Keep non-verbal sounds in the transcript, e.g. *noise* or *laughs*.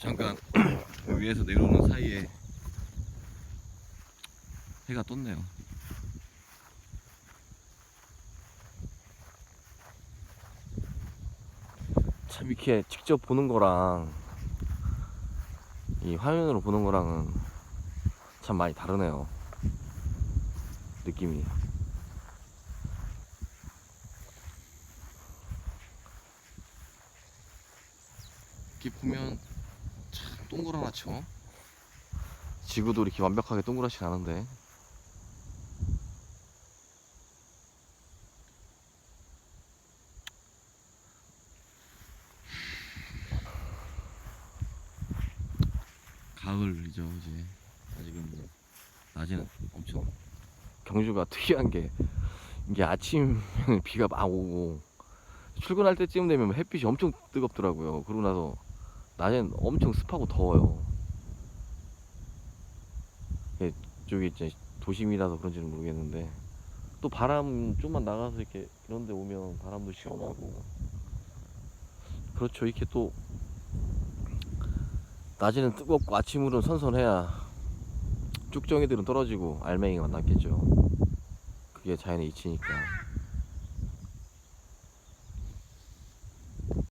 잠깐 위에서 내려오는 사이에 해가 떴네요. 참 이렇게 직접 보는 거랑 이 화면으로 보는 거랑은 참 많이 다르네요. 느낌이. 이렇게 보면 참 동그랗죠. 지구도 이렇게 완벽하게 동그랗진 않은데. 가을이죠 이제 아직은 뭐 낮에는 엄청 경주가 *laughs* 특이한 게 이게 아침에 비가 막 오고 출근할 때쯤 되면 햇빛이 엄청 뜨겁더라고요 그러고 나서 낮엔 엄청 습하고 더워요 쪽이 이제 도심이라서 그런지는 모르겠는데 또 바람 좀만 나가서 이렇게 이런 데 오면 바람도 시원하고 그렇죠 이렇게 또 낮에는 뜨겁고 아침으로는 선선해야 쭉정이들은 떨어지고 알맹이가 남겠죠. 그게 자연의 이치니까.